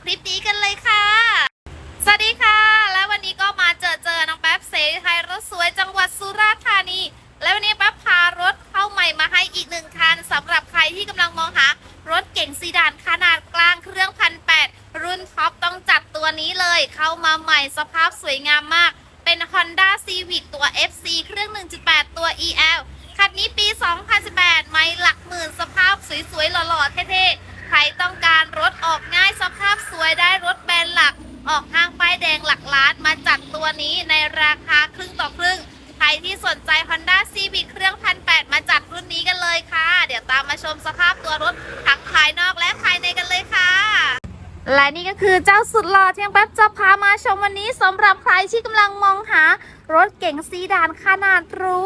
คลิปนี้กัน วยได้รถแบรนด์หลักออกห้างป้ายแดงหลักล้านมาจัดตัวนี้ในราคาครึ่งต่อครึ่ง ใครที่สนใจ Honda Civic เครื่องพันแมาจัดรุ่นนี้กันเลยค่ะ เดี๋ยวตามมาชมสภาพตัวรถทั้งภายนอกและภายในกันเลยค่ะ และนี่ก็คือเจ้าสุดหล่อที่ยังแป๊บจะพามาชมวันนี้สำหรับใครที่กำลังมองหารถเก๋งซีดานขนาดรู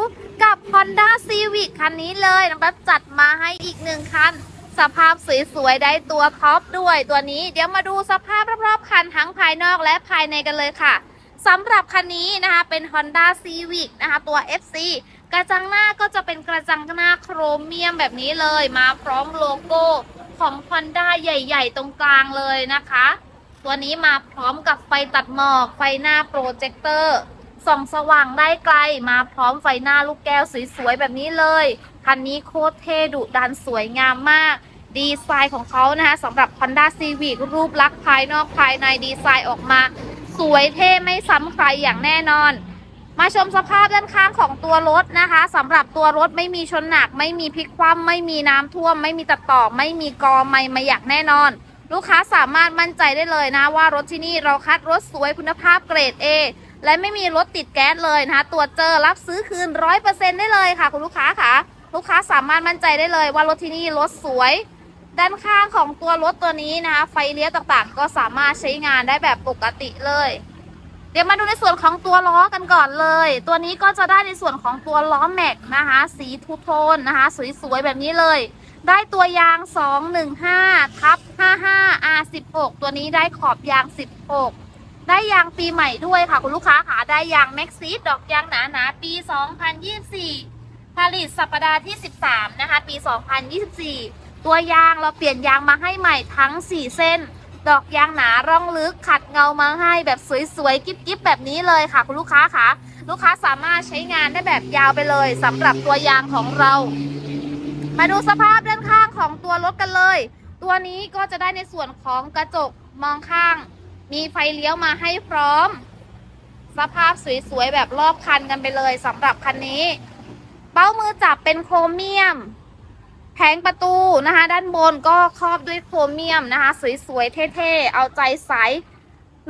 กับ Honda Civic คันนี้เลยน้องแป๊บจัดมาให้อีกหนึ่งคัน สภาพสวยๆ ได้ตัวท็อปด้วยตัวนี้ เดี๋ยวมาดูสภาพรอบๆ คันทั้งภายนอกและภายในกันเลยค่ะสำหรับคันนี้นะคะเป็น Honda Civic นะคะตัว FC กระจังหน้าก็จะเป็นกระจังหน้าโครเมียมแบบนี้เลยมาพร้อมโลโก้ของ Honda ใหญ่ๆ ตรงกลางเลยนะคะ ตัวนี้มาพร้อมกับไฟตัดหมอกไฟหน้าโปรเจคเตอร์ส่องสว่างได้ไกลมาพร้อมไฟหน้าลูกแก้วสวยๆ แบบนี้เลย คันนี้โคตรเท่ดุดันสวยงามมาก ดีไซน์ของเขานะคะสำหรับ Honda Civic รูปลักษณ์ภายนอกภายในดีไซน์ออกมา สวยเท่ไม่ซ้ำใครอย่างแน่นอน มาชมสภาพด้านข้างของตัวรถนะคะสำหรับตัวรถไม่มีชนหนัก ไม่มีพลิกคว่ำไม่มีน้ำท่วม ไม่มีตัดต่อไม่มีกอไม่มาอย่างแน่นอน ลูกค้าสามารถมั่นใจได้เลยนะว่ารถที่นี่เราคัดรถสวยคุณภาพเกรด A และไม่มีรถติดแก๊สเลยนะคะตรวจเจอรับซื้อคืนร้อยเปอร์เซ็นได้เลยค่ะ คุณลูกค้าค่ะ ลูกค้าสามารถมั่นใจได้เลยว่ารถที่นี่รถสวย ด้านข้างของตัวรถตัวนี้นะคะ ไฟเลี้ยวต่างๆ ก็สามารถใช้งานได้แบบปกติเลย เดี๋ยวมาดูในส่วนของตัวล้อกันก่อนเลย ตัวนี้ก็จะได้ในส่วนของตัวล้อแม็กนะคะ สีทูโทนนะคะ สวยๆแบบนี้เลย ได้ตัวยาง 215ทับ55 R16 ตัวนี้ได้ขอบยาง 16ได้ยางปีใหม่ด้วยค่ะ คุณลูกค้าค่ะได้ยางแม็กซีดดอกยางหนาๆปี 2024 ผลิตสัปดาห์ที่ 13 นะคะ ปี 2024 ตัวยางเราเปลี่ยนยางมาให้ใหม่ทั้ง 4 เส้น ดอกยางหนาร่องลึกขัดเงามาให้แบบสวยๆกิ๊บๆแบบนี้เลยค่ะ คุณลูกค้าค่ะลูกค้าสามารถใช้งานได้แบบยาวไปเลยสำหรับตัวยางของเรา มาดูสภาพด้านข้างของตัวรถกันเลย ตัวนี้ก็จะได้ในส่วนของกระจกมองข้าง มีไฟเลี้ยวมาให้พร้อม สภาพสวยๆแบบรอบคันกันไปเลยสำหรับคันนี้ เป้ามือจับเป็นโครเมียม แผงประตูนะคะ ด้านบนก็ครอบด้วยโครเมียมนะคะ สวยๆ เท่ๆ เอาใจใส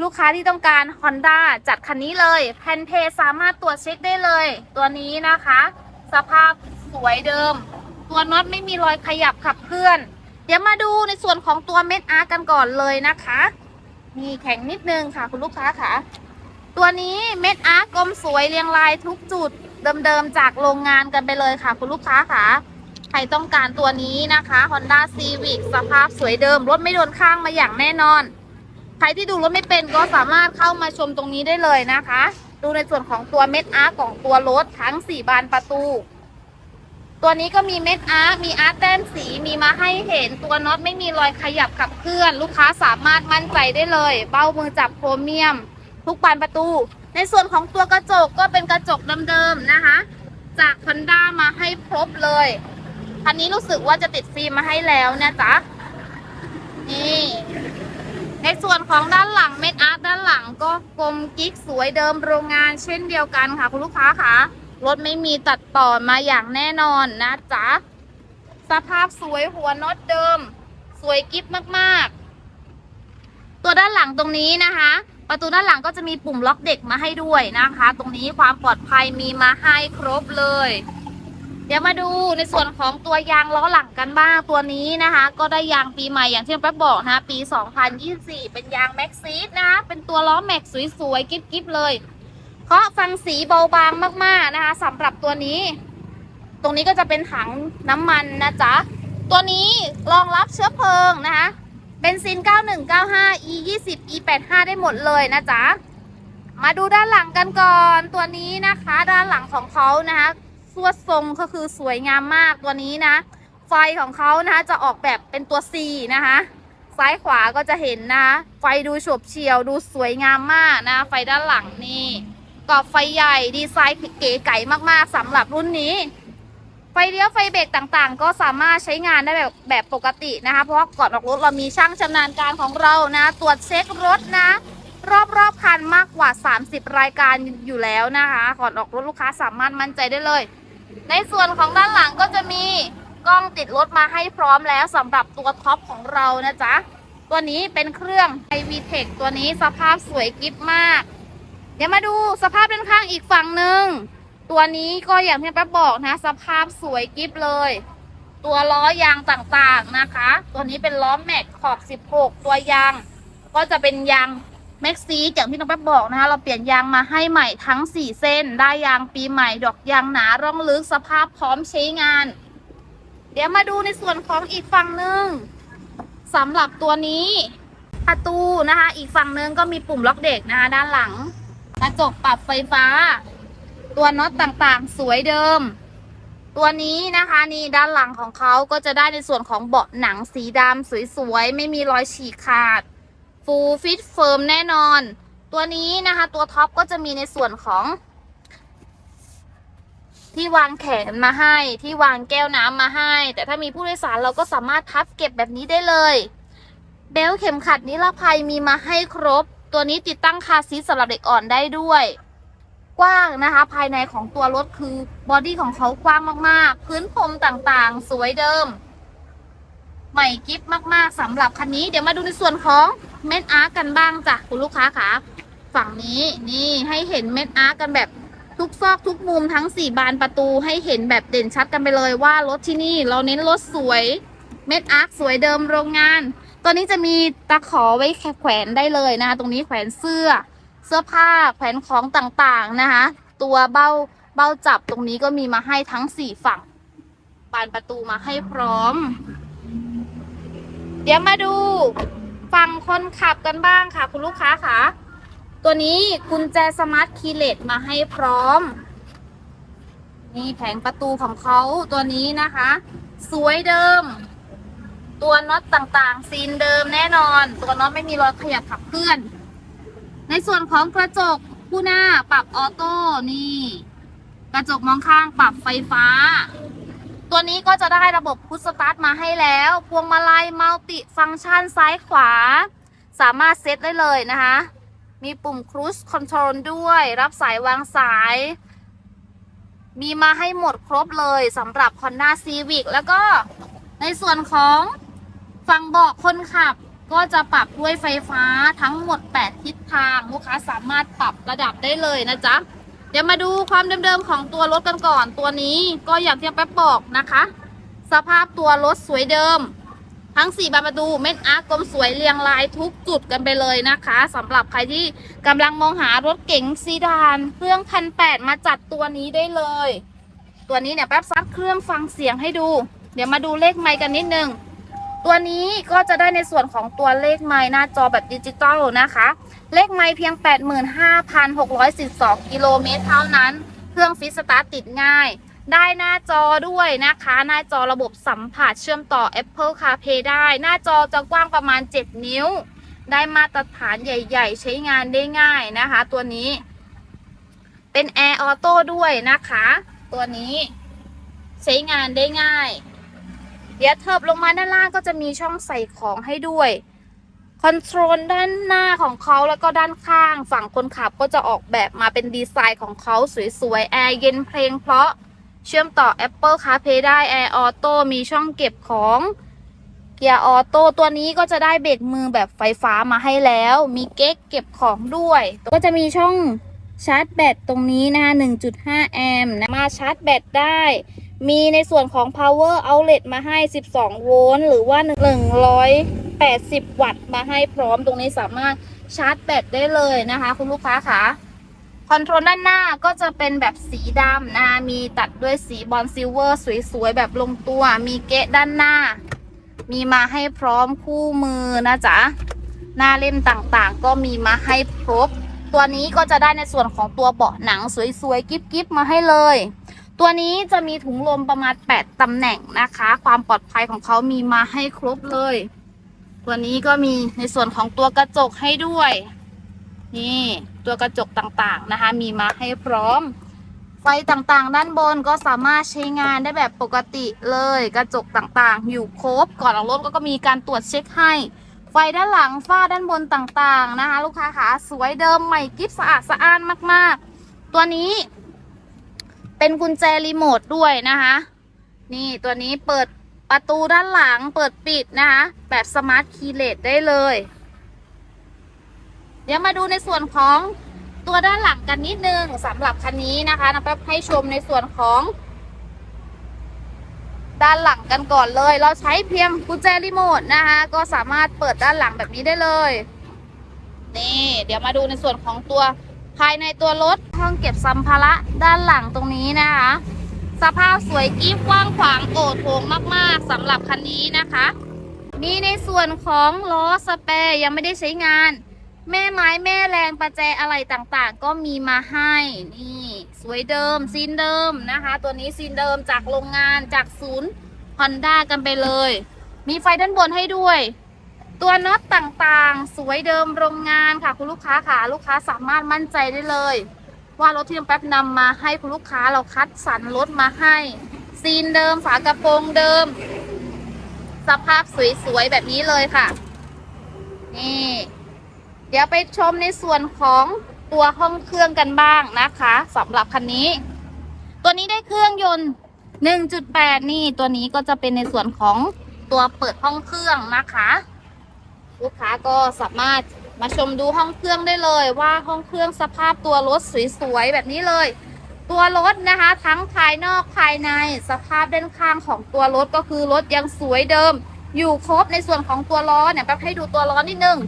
ลูกค้าที่ต้องการ Honda จัดคันนี้เลยแผ่นเพสามารถตรวจเช็คได้เลย ตัวนี้นะคะ สภาพสวยเดิม ตัวน็อตไม่มีรอยขยับขับเคลื่อน เดี๋ยวมาดูในส่วนของตัวเม็ดอาร์กันก่อนเลยนะคะนี่แข็งนิดนึงค่ะคุณลูกค้าค่ะ ตัวนี้เม็ดอาร์กลมสวยเรียงรายทุกจุดเดิมๆจากโรงงานกันไปเลยค่ะคุณลูกค้าค่ะ รต้องการตัวนี้นะคะ Honda Civic สภาพสวยเดิม รถไม่โดนข้างมาอย่างแน่นอน ใครที่ดูรถไม่เป็นก็สามารถเข้ามาชมตรงนี้ได้เลยนะคะ ดูในส่วนของตัวเม็ดอาร์ของตัวรถทั้ง 4 บานประตู ตัวนี้ก็มีเม็ดอาร์มีอาร์แต้มสีมีมาให้เห็นตัวน็อตไม่มีรอยขยับขับเคลื่อน ลูกค้าสามารถมั่นใจได้เลย เบ้ามือจับโครเมียม ทุกบานประตู ในส่วนของตัวกระจกก็เป็นกระจกเดิมๆนะคะ จาก Honda มาให้ครบเลย คันนี้รู้สึกว่าจะติดฟิล์มมาให้แล้วนะจ๊ะ นี่ ในส่วนของด้านหลังเม็ดอาร์ตด้านหลังก็กลมกิ๊กสวยเดิมโรงงานเช่นเดียวกันค่ะ คุณลูกค้าค่ะรถไม่มีตัดต่อมาอย่างแน่นอนนะจ๊ะ สภาพสวยหัวน็อตเดิม สวยกิ๊บมากๆ ตัวด้านหลังตรงนี้นะคะ ประตูด้านหลังก็จะมีปุ่มล็อกเด็กมาให้ด้วยนะคะ ตรงนี้ความปลอดภัยมีมาให้ครบเลย เดี๋ยวมาดูในส่วนของตัวยางล้อหลังกันบ้างตัวนี้นะคะ ก็ได้ยางปีใหม่อย่างที่แป๊บบอกนะคะปี 2024 เป็นยางแม็กซีดนะคะเป็นตัวล้อแม็กสวยๆกิ๊บๆเลยเคาะฟังสีเบาบางมากๆนะคะสำหรับตัวนี้ ตรงนี้ก็จะเป็นถังน้ำมันนะจ๊ะ ตัวนี้รองรับเชื้อเพลิงนะคะเบนซิน 9195 E 20 E 85ได้หมดเลยนะจ๊ะมาดูด้านหลังกันก่อนตัวนี้นะคะ ด้านหลังของเขานะคะ สวดทรงก็คือสวยงามมากตัวนี้นะ ไฟของเขานะคะจะออกแบบเป็นตัว C นะคะ ซ้ายขวาก็จะเห็นนะ ไฟดูฉบเฉียวดูสวยงามมากนะ ไฟด้านหลังนี่กรอบไฟใหญ่ดีไซน์เก๋ไก่มากๆสำหรับรุ่นนี้ ไฟเลี้ยวไฟเบรกต่างๆ ก็สามารถใช้งานได้แบบแบบปกตินะคะ เพราะก่อนออกรถเรามีช่างชำนาญการของเรานะ ตรวจเช็ครถนะ รอบๆคันมากกว่า 30 รายการอยู่แล้วนะคะก่อนออกรถลูกค้าสามารถมั่นใจได้เลย ในส่วนของด้านหลังก็จะมีกล้องติดรถมาให้พร้อมแล้วสำหรับตัวท็อปของเรานะจ๊ะ ตัวนี้เป็นเครื่อง i v t e c h ตัวนี้สภาพสวยกิ๊บมาก เดี๋ยวมาดูสภาพด้านข้างอีกฝั่งหนึ่งตัวนี้ก็อย่างที่แป๊บบอกนะ สภาพสวยกิ๊บเลย ตัวล้อยางต่างๆนะคะ ตัวนี้เป็นล้อแม็กขอบ 16 ตัวยางก็จะเป็นยาง แม็กซีอย่างที่น้องแป๊บบอกนะคะ เราเปลี่ยนยางมาให้ใหม่ทั้ง 4 เส้น ได้ยางปีใหม่ ดอกยางหนาร่องลึกสภาพพร้อมใช้งาน เดี๋ยวมาดูในส่วนของอีกฝั่งหนึ่งสำหรับตัวนี้ประตูนะคะ อีกฝั่งหนึ่งก็มีปุ่มล็อกเด็กนะคะด้านหลัง กระจกปรับไฟฟ้า ตัวน็อตต่างๆ สวยเดิม ตัวนี้นะคะนี่ด้านหลังของเขาก็จะได้ในส่วนของเบาะหนังสีดำสวยๆ ไม่มีรอยฉีกขาด ฟูลฟิตเฟิร์มแน่นอน ตัวนี้นะคะ ตัวท็อปก็จะมีในส่วนของ ที่วางแขนมาให้ ที่วางแก้วน้ำมาให้ แต่ถ้ามีผู้โดยสารเราก็สามารถพับเก็บแบบนี้ได้เลย เบลต์เข็มขัดนิรภัยมีมาให้ครบ ตัวนี้ติดตั้งคาซีทสำหรับเด็กอ่อนได้ด้วยกว้างนะคะ ภายในของตัวรถคือบอดี้ของเขากว้างมากๆ พื้นพรมต่างๆ สวยเดิม ใหม่กิฟมากๆสำหรับคันนี้ เดี๋ยวมาดูในส่วนของ เม็ดอาร์กันบ้างจ้ะคุณลูกค้าคะฝั่งนี้นี่ให้เห็นเม็ดอาร์กันแบบทุกซอกทุกมุมทั้ง 4 บานประตูให้เห็นแบบเด่นชัดกันไปเลยว่ารถที่นี่เราเน้นรถสวยเม็ดอาร์สวยเดิมโรงงาน ตัวนี้จะมีตะขอไว้แขวนได้เลยนะคะตรงนี้แขวนเสื้อ เสื้อผ้าแขวนของต่างๆนะคะ ตัวเบ้าเบ้าจับตรงนี้ก็มีมาให้ทั้งสี่ฝั่งบานประตูมาให้พร้อม เดี๋ยวมาดู ฝั่งคนขับกันบ้างค่ะ คุณลูกค้าค่ะตัวนี้กุญแจสมาร์ทคีย์เลสมาให้พร้อม นี่แผงประตูของเขาตัวนี้นะคะ สวยเดิม ตัวน็อตต่างๆ ซีนเดิมแน่นอน ตัวน็อตไม่มีรอยขยับขับเคลื่อน ในส่วนของกระจกผู้หน้าปรับออโต้นี่ กระจกมองข้างปรับไฟฟ้า ตัวนี้ก็จะได้ระบบพุชสตาร์ทมาให้แล้ว พวงมาลัยมัลติฟังก์ชันซ้ายขวา สามารถเซตได้เลยนะคะ มีปุ่มครู i คอนโทรลด้วย รับสายวางสาย มีมาให้หมดครบเลยสำหรับ Honda Civic แล้วก็ในส่วนของฝั่งเบาะคนขับก็จะปรับด้วยไฟฟ้าทั้งหมด 8 ทิศทาง ลูกค้าสามารถปรับระดับได้เลยนะจ๊ะ เดี๋ยวมาดูความเดิมๆของตัวรถกันก่อน ตัวนี้ก็อย่างที่แป๊บบอกนะคะ สภาพตัวรถสวยเดิม ทั้ง 4 บานประตูเม็ดอาร์กลมสวยเรียงรายทุกจุดกันไปเลยนะคะสำหรับใครที่กำลังมองหารถเก๋งซีดานเครื่องพันแปดมาจัดตัวนี้ได้เลย ตัวนี้เนี่ยแป๊บซักเครื่องฟังเสียงให้ดู เดี๋ยวมาดูเลขไมค์กันนิดนึงตัวนี้ก็จะได้ในส่วนของตัวเลขไมค์หน้าจอแบบดิจิตอลนะคะ เลขไมค์เพียง 85,612กิโลเมตรเท่านั้น เครื่องฟิสตาร์ติดง่าย ได้หน้าจอด้วยนะคะ หน้าจอระบบสัมผัสเชื่อมต่อ Apple CarPlay ได้ หน้าจอจะกว้างประมาณ 7 นิ้ว ได้มาตรฐานใหญ่ ๆ ใช้งานได้ง่ายนะคะ ตัวนี้ เป็น Air Auto ด้วยนะคะ ตัวนี้ใช้งานได้ง่าย เดี๋ยวเทิบลงมาด้านล่างก็จะมีช่องใส่ของให้ด้วย คอนโทรลด้านหน้าของเขาแล้วก็ด้านข้างฝั่งคนขับก็จะออกแบบมาเป็นดีไซน์ของเขาสวยๆ แอร์เย็นเพลงเพราะเชื่อมต่อ Apple CarPlay ได้ Air Auto มีช่องเก็บของเกียร์ออโต้ตัวนี้ก็จะได้เบรกมือแบบไฟฟ้ามาให้แล้ว มีเก๊กเก็บของด้วย ก็จะมีช่องชาร์จแบตตรงนี้นะคะ1.5 แอมป์นะมาชาร์จแบตได้ มีในส่วนของ power outlet มาให้ 12 โวลต์หรือว่า 180 วัตต์มาให้พร้อมตรงนี้สามารถชาร์จแบตได้เลยนะคะ คุณลูกค้าคะคอนโทรลด้านหน้าก็จะเป็นแบบสีดำนะคะมีตัดด้วยสีบอลซิลเวอร์สวยๆ แบบลงตัว มีเกะด้านหน้า มีมาให้พร้อมคู่มือนะจ๊ะ หน้าเล่มต่างๆ ก็มีมาให้ครบ ตัวนี้ก็จะได้ในส่วนของตัวเบาะหนังสวยๆ กิ๊บๆ มาให้เลย ตัวนี้จะมีถุงลมประมาณ 8ตำแหน่งนะคะ ความปลอดภัยของเขามีมาให้ครบเลย ตัวนี้ก็มีในส่วนของตัวกระจกให้ด้วย นี่ตัวกระจกต่างๆนะคะ มีมาให้พร้อม ไฟต่างๆ ด้านบนก็สามารถใช้งานได้แบบปกติเลย กระจกต่างๆ อยู่ครบ ก่อนออกรถก็มีการตรวจเช็คให้ ไฟด้านหลังฝ้าด้านบนต่างๆนะคะ ลูกค้าขาสวยเดิมใหม่กิ๊บสะอาดสะอ้านมากๆ ตัวนี้ เป็นกุญแจรีโมทด้วยนะคะ นี่ตัวนี้เปิดประตูด้านหลังเปิดปิดนะคะ แบบสมาร์ทคีย์เลสได้เลย เดี๋ยวมาดูในส่วนของตัวด้านหลังกันนิดนึงสำหรับคันนี้นะคะนะแป๊บให้ชมในส่วนของ ด้านหลังกันก่อนเลย เราใช้เพียงกุญแจรีโมทนะคะ ก็สามารถเปิดด้านหลังแบบนี้ได้เลย นี่ เดี๋ยวมาดูในส่วนของตัว ภายในตัวรถห้องเก็บสัมภาระด้านหลังตรงนี้นะคะ สภาพสวยกิ๊บกว้างขวางโอดโถงมากๆสำหรับคันนี้นะคะมีในส่วนของล้อสเปรย์ยังไม่ได้ใช้งาน แม่ไม้แม่แรงประแจอะไรต่างๆ ก็มีมาให้นี่ สวยเดิมซีนเดิมนะคะ ตัวนี้ซีนเดิมจากโรงงานจากศูนย์ฮอนด้ากันไปเลย มีไฟด้านบนให้ด้วย ตัวน็อตต่างๆ สวยเดิมโรงงานค่ะ คุณลูกค้าค่ะลูกค้าสามารถมั่นใจได้เลย ว่ารถที่น้องแป๊บนำมาให้คุณลูกค้าเราคัดสรรรถมาให้ ซีนเดิมฝากระโปรงเดิม สภาพสวยๆแบบนี้เลยค่ะ นี่ เดี๋ยวไปชมในส่วนของตัวห้องเครื่องกันบ้างนะคะสำหรับคันนี้ ตัวนี้ได้เครื่องยนต์ 1.8 นี่ตัวนี้ก็จะเป็นในส่วนของตัวเปิดห้องเครื่องนะคะ ลูกค้าก็สามารถมาชมดูห้องเครื่องได้เลยว่าห้องเครื่องสภาพตัวรถสวยๆแบบนี้เลย ตัวรถนะคะ ทั้งภายนอกภายในสภาพด้านข้างของตัวรถก็คือรถยังสวยเดิม อยู่ครบในส่วนของตัวล้อเนี่ยแป๊บให้ดูตัวล้อนิดนึง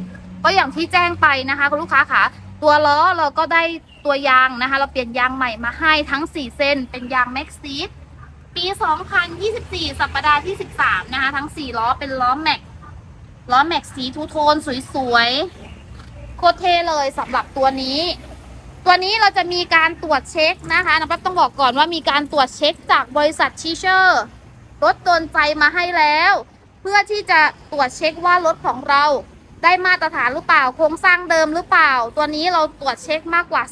ก็อย่างที่แจ้งไปนะคะคุณลูกค้าค่ะตัวล้อเราก็ได้ตัวยางนะคะ เราเปลี่ยนยางใหม่มาให้ทั้ง 4 เส้น เป็นยางแม็กซีดปี 2024 สัปดาห์ที่ 13 นะคะ ทั้ง 4 ล้อเป็นล้อแม็ก ล้อแม็กสีทูโทนสวยๆ โคตรเท่เลยสำหรับตัวนี้ ตัวนี้เราจะมีการตรวจเช็คนะคะนะแป๊บต้องบอกก่อนว่ามีการตรวจเช็คจากบริษัทชีเชอร์รถโดนใจมาให้แล้ว เพื่อที่จะตรวจเช็คว่ารถของเราได้มาตรฐานหรือเปล่า โครงสร้างเดิมหรือเปล่า ตัวนี้เราตรวจเช็คมากกว่า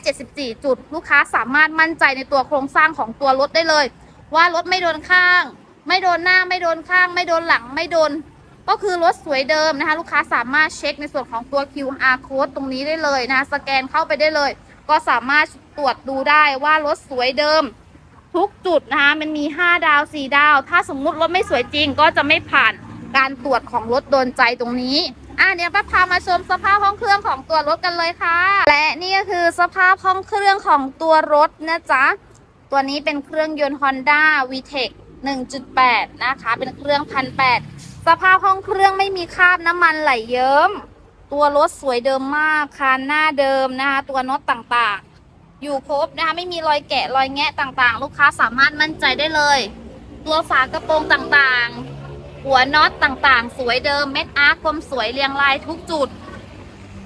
274 จุด ลูกค้าสามารถมั่นใจในตัวโครงสร้างของตัวรถได้เลย ว่ารถไม่โดนข้าง ไม่โดนหน้าไม่โดนข้าง ไม่โดนหลังไม่โดน ก็คือรถสวยเดิมนะคะ ลูกค้าสามารถเช็คในส่วนของตัว QR code ตรงนี้ได้เลยนะคะสแกนเข้าไปได้เลย ก็สามารถตรวจดูได้ว่ารถสวยเดิม ทุกจุดนะคะมันมี 5 ดาว 4 ดาว ถ้าสมมุติรถไม่สวยจริงก็จะไม่ผ่านการตรวจของรถโดนใจตรงนี้อะเดี๋ยวป้าพามาชมสภาพห้องเครื่องของตัวรถกันเลยค่ะ และนี่ก็คือสภาพห้องเครื่องของตัวรถนะจ๊ะ ตัวนี้เป็นเครื่องยนต์ Honda VTEC 1.8 นะคะ เป็นเครื่องพันแสภาพห้องเครื่องไม่มีคราบน้ำมันไหลเยิ้ม ตัวรถสวยเดิมมากคานหน้าเดิมนะคะ ตัวน็อตต่างๆ อยู่ครบนะคะไม่มีรอยแกะรอยแงะต่างๆ ลูกค้าสามารถมั่นใจได้เลย ตัวฝากระโปรงต่างๆ หัวน็อตต่างๆ สวยเดิมเม็ดอาร์คคมสวยเรียงรายทุกจุด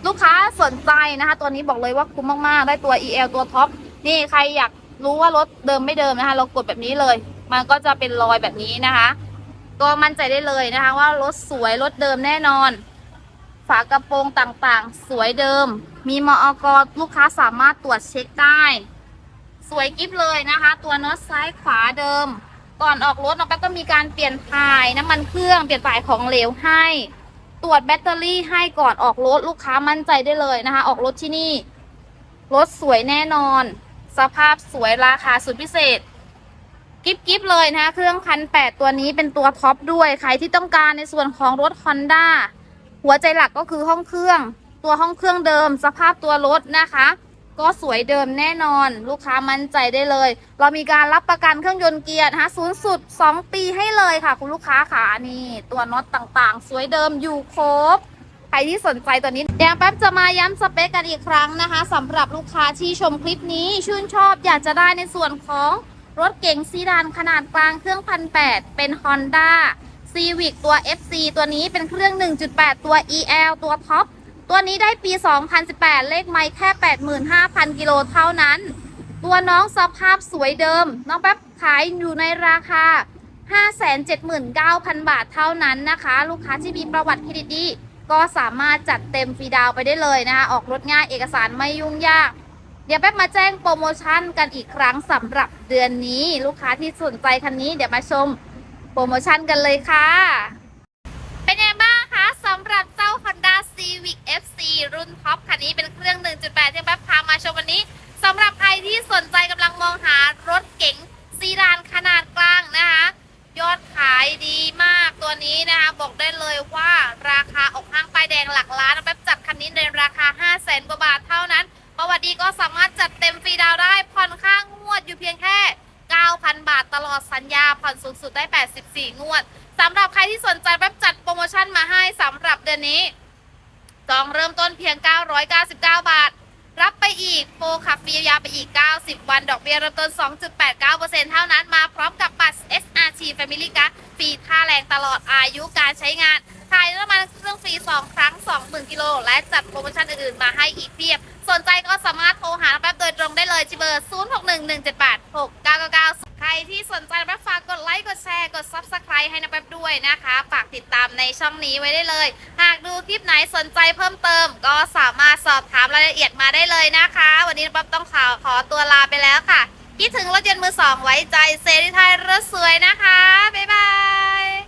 ลูกค้าสนใจนะคะ ตัวนี้บอกเลยว่าคุ้มมากๆ ได้ตัว EL ตัวท็อปนี่ใครอยากรู้ว่ารถเดิมไม่เดิมนะคะ เรากดแบบนี้เลย มันก็จะเป็นรอยแบบนี้นะคะ ก็มั่นใจได้เลยนะคะ ว่ารถสวยรถเดิมแน่นอน ฝากระโปรงต่างๆ สวยเดิม มีมอกลูกค้าสามารถตรวจเช็คได้ สวยกิฟเลยนะคะ ตัวน็อตซ้ายขวาเดิม ก่อนออกรถน้องแป๊บก็มีการเปลี่ยนถ่ายน้ำมันเครื่องเปลี่ยนถ่ายของเหลวให้ ตรวจแบตเตอรี่ให้ก่อนออกรถลูกค้ามั่นใจได้เลยนะคะ ออกรถที่นี่รถสวยแน่นอน สภาพสวยราคาสุดพิเศษ กิฟกิฟเลยนะคะเครื่องพันแปดตัวนี้เป็นตัวท็อปด้วย ใครที่ต้องการในส่วนของรถ Honda หัวใจหลักก็คือห้องเครื่อง ตัวห้องเครื่องเดิม สภาพตัวรถนะคะ ก็สวยเดิมแน่นอน ลูกค้ามั่นใจได้เลย เรามีการรับประกันเครื่องยนต์เกียร์นะคะศูนย์สุด 2 ปีให้เลยค่ะ คุณลูกค้าค่ะนี่ ตัวน็อตต่างๆ สวยเดิมอยู่ครบใครที่สนใจตัวนี้เดี๋ยวแป๊บจะมาย้ำสเปคกันอีกครั้งนะคะสำหรับลูกค้าที่ชมคลิปนี้ชื่นชอบอยากจะได้ในส่วนของ รถเก๋งซีดานขนาดกลางเครื่องพันแเป็น Honda Civic ตัว FC ตัวนี้เป็นเครื่อง 1.8 ตัว EL ตัวท็อปตัวนี้ได้ปี 2018 เลขไมค์แค่ 85,000 กิโลเท่านั้น ตัวน้องสภาพสวยเดิม น้องแป๊บขายอยู่ในราคา 579,000 บาทเท่านั้นนะคะ ลูกค้าที่มีประวัติเครดิตดีก็สามารถจัดเต็มฟรีดาวไปได้เลยนะคะ ออกรถง่ายเอกสารไม่ยุ่งยาก เดี๋ยวแป๊บมาแจ้งโปรโมชั่นกันอีกครั้งสำหรับเดือนนี้ลูกค้าที่สนใจคันนี้เดี๋ยวมาชมโปรโมชั่นกันเลยค่ะ เป็นยังไงบ้างคะสำหรับเจ้า Honda Civic FC รุ่นท็อปคันนี้เป็นเครื่อง 1.8 ที่แป๊บพามาชมวันนี้สำหรับใครที่สนใจกำลังมองหารถเก๋งซีดานขนาดกลางนะคะ ยอดขายดีมากตัวนี้นะคะ บอกได้เลยว่าราคาออกห้างป้ายแดงหลักล้านแป๊บจัดคันนี้ในราคา 5 0 0 0 0 0กว่าบาท วัติดีก็สามารถจัดเต็มฟรีดาวได้ผ่อนค่างวดอยู่เพียงแค่ 9,000 บาทตลอดสัญญาผ่อนสูงสุดได้ 84 งวดสำหรับใครที่สนใจแบบจัดโปรโมชั่นมาให้สำหรับเดือนนี้จองเริ่มต้นเพียง 999 บาท รับไปอีกโปรขับฟรียาวไปอีก 90 วัน ดอกเบี้ยเริ่มต้น 2.89%เท่านั้นมาพร้อมกับบัตร SRT Family Card ฟรีค่าแรงตลอดอายุการใช้งานถ่ายน้ำมันเครื่องฟรี 2 ครั้ง 20,000กิโลและจัดโปรโมชั่นอื่นๆ มาให้อีกเพียบ สนใจก็สามารถโทรหาแป๊บโดยตรงได้เลยที่เบอร์ 0611786999 ใครที่สนใจแป๊บฝากกดไลค์ กดแชร์ กด Subscribe ให้นะแป๊บด้วยนะคะ ฝากติดตามในช่องนี้ไว้ได้เลย หากดูคลิปไหนสนใจเพิ่มเติม ก็สามารถสอบถามรายละเอียดมาได้เลยนะคะ วันนี้แป๊บต้องขอขอตัวลาไปแล้วค่ะ คิดถึงรถยนต์มือสองไว้ใจเซรีไทยรถสวยนะคะ บ๊ายบาย